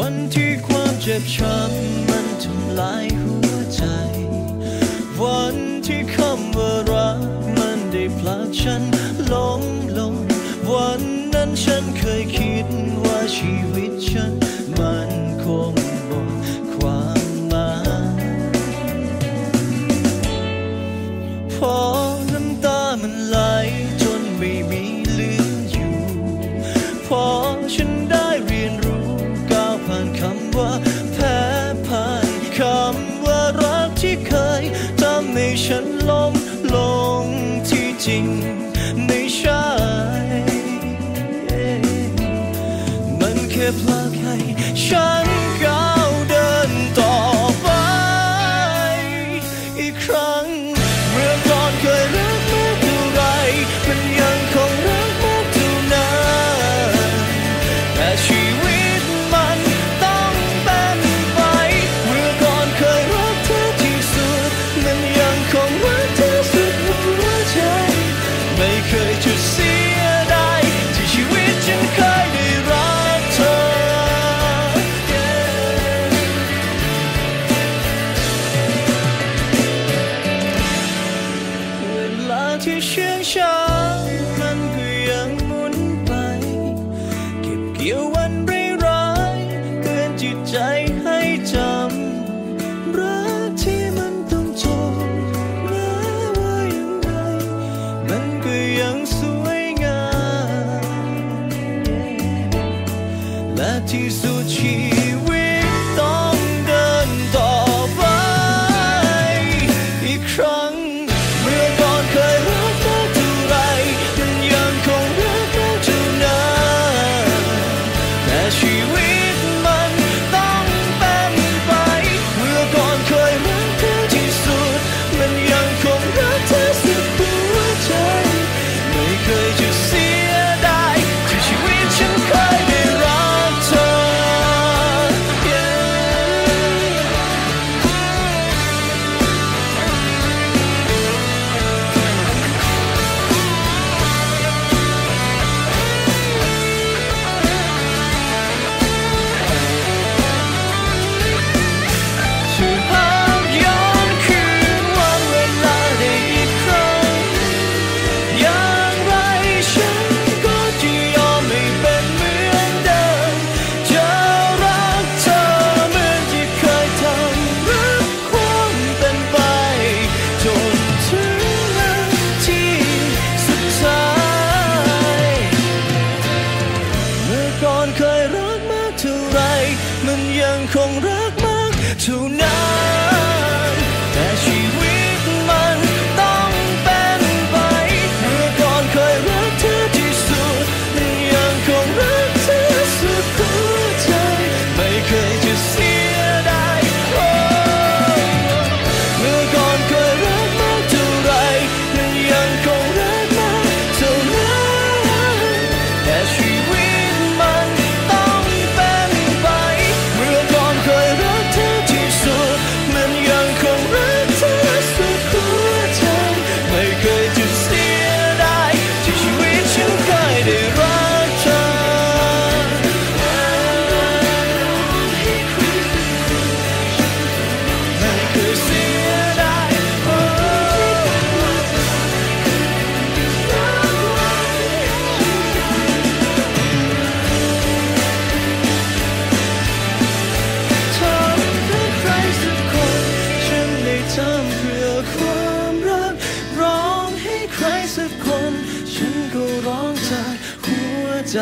วันที่ความเจ็บช้ำมันทำลายหัวใจ วันที่คำว่ารักมันได้พลักฉันล้มลง วันนั้นฉันเคยคิดว่าชีวิตฉัน ที่เคยทำให้ฉันล้มลงที่จริงไม่ใช่ มันแค่พลาดให้ฉัน You จ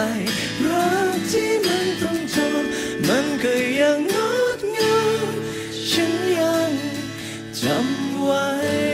รักที่มันต้องจบมันก็ยังงดงามฉันยังจำไว้